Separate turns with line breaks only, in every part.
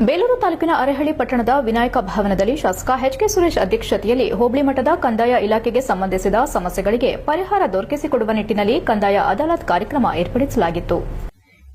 ಬೇಲೂರು ತಾಲೂಕಿನ ಅರೆಹಳ್ಳಿ ಪಟ್ಟಣದ ವಿನಾಯಕ ಭವನದಲ್ಲಿ ಶಾಸಕ ಎಚ್ಕೆ ಸುರೇಶ್ ಅಧ್ಯಕ್ಷತೆಯಲ್ಲಿ ಹೋಬಳಿ ಮಠದ ಕಂದಾಯ ಇಲಾಖೆಗೆ ಸಂಬಂಧಿಸಿದ ಸಮಸ್ಯೆಗಳಿಗೆ ಪರಿಹಾರ ದೊರಕಿಸಿಕೊಡುವ ನಿಟ್ಟಿನಲ್ಲಿ ಕಂದಾಯ ಅದಾಲತ್ ಕಾರ್ಯಕ್ರಮ ಏರ್ಪಡಿಸಲಾಗಿತ್ತು.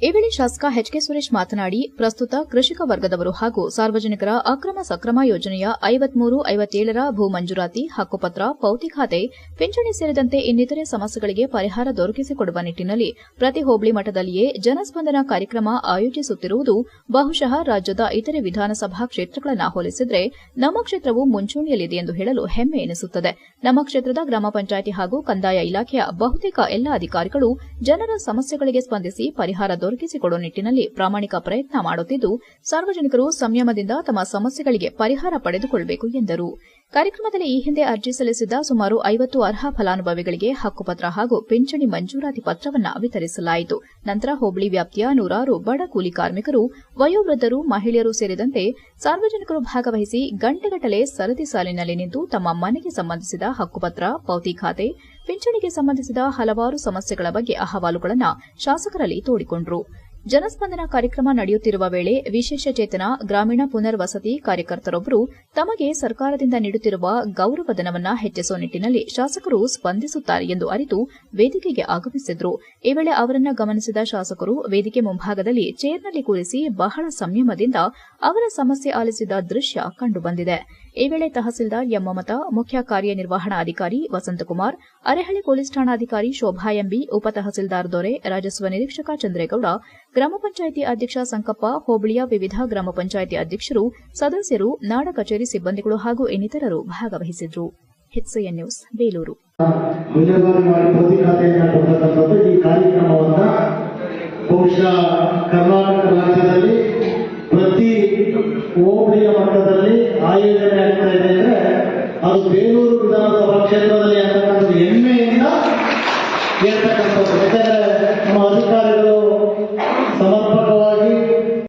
ಈ ವೇಳೆ ಶಾಸಕ ಎಚ್ಕೆ ಸುರೇಶ್ ಮಾತನಾಡಿ, ಪ್ರಸ್ತುತ ಕೃಷಿಕ ವರ್ಗದವರು ಹಾಗೂ ಸಾರ್ವಜನಿಕರ ಅಕ್ರಮ ಸಕ್ರಮ ಯೋಜನೆಯ ಐವತ್ಮೂರು, ಐವತ್ತೇಳರ ಭೂ ಮಂಜೂರಾತಿ, ಹಕ್ಕುಪತ್ರ, ಪೌತಿ ಖಾತೆ, ಪಿಂಚಣಿ ಸೇರಿದಂತೆ ಇನ್ನಿತರೆ ಸಮಸ್ಯೆಗಳಿಗೆ ಪರಿಹಾರ ದೊರಕಿಸಿಕೊಡುವ ನಿಟ್ಟಿನಲ್ಲಿ ಪ್ರತಿ ಹೋಬಳಿ ಮಟ್ಟದಲ್ಲಿಯೇ ಜನಸ್ಪಂದನ ಕಾರ್ಯಕ್ರಮ ಆಯೋಜಿಸುತ್ತಿರುವುದು, ಬಹುಶಃ ರಾಜ್ಯದ ಇತರೆ ವಿಧಾನಸಭಾ ಕ್ಷೇತ್ರಗಳನ್ನು ಹೋಲಿಸಿದರೆ ನಮ್ಮ ಕ್ಷೇತ್ರವು ಮುಂಚೂಣಿಯಲ್ಲಿದೆ ಎಂದು ಹೇಳಲು ಹೆಮ್ಮೆ ಎನಿಸುತ್ತದೆ. ನಮ್ಮ ಕ್ಷೇತ್ರದ ಗ್ರಾಮ ಪಂಚಾಯಿತಿ ಹಾಗೂ ಕಂದಾಯ ಇಲಾಖೆಯ ಬಹುತೇಕ ಎಲ್ಲ ಅಧಿಕಾರಿಗಳು ಜನರ ಸಮಸ್ಯೆಗಳಿಗೆ ಸ್ಪಂದಿಸಿ ಪರಿಹಾರ ದೊರಕಿಸಿಕೊಡುವ ನಿಟ್ಟನಲ್ಲಿ ಪ್ರಾಮಾಣಿಕ ಪ್ರಯತ್ನ ಮಾಡುತ್ತಿದ್ದು, ಸಾರ್ವಜನಿಕರು ಸಂಯಮದಿಂದ ತಮ್ಮ ಸಮಸ್ಯೆಗಳಿಗೆ ಪರಿಹಾರ ಪಡೆದುಕೊಳ್ಳಬೇಕು ಎಂದರು. ಕಾರ್ಯಕ್ರಮದಲ್ಲಿ ಈ ಹಿಂದೆ ಅರ್ಜಿ ಸಲ್ಲಿಸಿದ್ದ ಸುಮಾರು ಐವತ್ತು ಅರ್ಹ ಫಲಾನುಭವಿಗಳಿಗೆ ಹಕ್ಕುಪತ್ರ ಹಾಗೂ ಪಿಂಚಣಿ ಮಂಜೂರಾತಿ ಪತ್ರವನ್ನು ವಿತರಿಸಲಾಯಿತು. ನಂತರ ಹೋಬಳಿ ವ್ಯಾಪ್ತಿಯ ನೂರಾರು ಬಡ ಕೂಲಿ ಕಾರ್ಮಿಕರು, ವಯೋವೃದ್ಧರು, ಮಹಿಳೆಯರು ಸೇರಿದಂತೆ ಸಾರ್ವಜನಿಕರು ಭಾಗವಹಿಸಿ ಗಂಟೆಗಟ್ಟಲೆ ಸರದಿ ಸಾಲಿನಲ್ಲಿ ನಿಂತು ತಮ್ಮ ಮನೆಗೆ ಸಂಬಂಧಿಸಿದ ಹಕ್ಕುಪತ್ರ, ಪೌತಿ ಖಾತೆ ಪಿಂಚಣಿಗೆ ಸಂಬಂಧಿಸಿದ ಹಲವಾರು ಸಮಸ್ಯೆಗಳ ಬಗ್ಗೆ ಅಹವಾಲುಗಳನ್ನು ಶಾಸಕರಲ್ಲಿ ತೋಡಿಕೊಂಡರು. ಜನಸ್ಪಂದನ ಕಾರ್ಯಕ್ರಮ ನಡೆಯುತ್ತಿರುವ ವೇಳೆ ವಿಶೇಷ ಚೇತನ, ಗ್ರಾಮೀಣ ಪುನರ್ವಸತಿ ಕಾರ್ಯಕರ್ತರೊಬ್ಬರು ತಮಗೆ ಸರ್ಕಾರದಿಂದ ನೀಡುತ್ತಿರುವ ಗೌರವಧನವನ್ನು ಹೆಚ್ಚಿಸುವ ನಿಟ್ಟನಲ್ಲಿ ಶಾಸಕರು ಸ್ಪಂದಿಸುತ್ತಾರೆ ಎಂದು ಅರಿತು ವೇದಿಕೆಗೆ ಆಗಮಿಸಿದ್ರು. ಈ ವೇಳೆ ಅವರನ್ನು ಗಮನಿಸಿದ ಶಾಸಕರು ವೇದಿಕೆ ಮುಂಭಾಗದಲ್ಲಿ ಚೇರ್ನಲ್ಲಿ ಕೂರಿಸಿ ಬಹಳ ಸಂಯಮದಿಂದ ಅವರ ಸಮಸ್ಯೆ ಆಲಿಸಿದ ದೃಶ್ಯ ಕಂಡುಬಂದಿದೆ. ಈ ವೇಳೆ ತಹಸೀಲ್ದಾರ್ ಯಮ್ಮಮತಾ ಮಮತಾ ಮುಖ್ಯ ಕಾರ್ಯನಿರ್ವಹಣಾಧಿಕಾರಿ ವಸಂತಕುಮಾರ್, ಅರೆಹಳ್ಳಿ ಪೊಲೀಸ್ ಠಾಣಾಧಿಕಾರಿ ಶೋಭಾ ಎಂಬಿ, ಉಪ ತಹಸೀಲ್ದಾರ್ ದೊರೆ, ರಾಜಸ್ವ ನಿರೀಕ್ಷಕ ಚಂದ್ರೇಗೌಡ ಗ್ರಾಮ ಪಂಚಾಯಿತಿ ಅಧ್ಯಕ್ಷ ಸಂಕಪ್ಪ, ಹೋಬಳಿಯ ವಿವಿಧ ಗ್ರಾಮ ಪಂಚಾಯಿತಿ ಅಧ್ಯಕ್ಷರು, ಸದಸ್ಯರು, ನಾಡ ಕಚೇರಿ ಸಿಬ್ಬಂದಿಗಳು ಹಾಗೂ ಇನ್ನಿತರರು ಭಾಗವಹಿಸಿದ್ರು. HCN news, Belur.
ಬಹುಶಃ ಕರ್ನಾಟಕ ರಾಜ್ಯದಲ್ಲಿ ಪ್ರತಿ ಹೋಬಳಿಯ ಮಟ್ಟದಲ್ಲಿ ಆಯೋಜನೆ ಆಗ್ತಾ ಇದೆ ಅಂದ್ರೆ ಅದು ಬೇಲೂರು ವಿಧಾನಸಭಾ ಕ್ಷೇತ್ರದ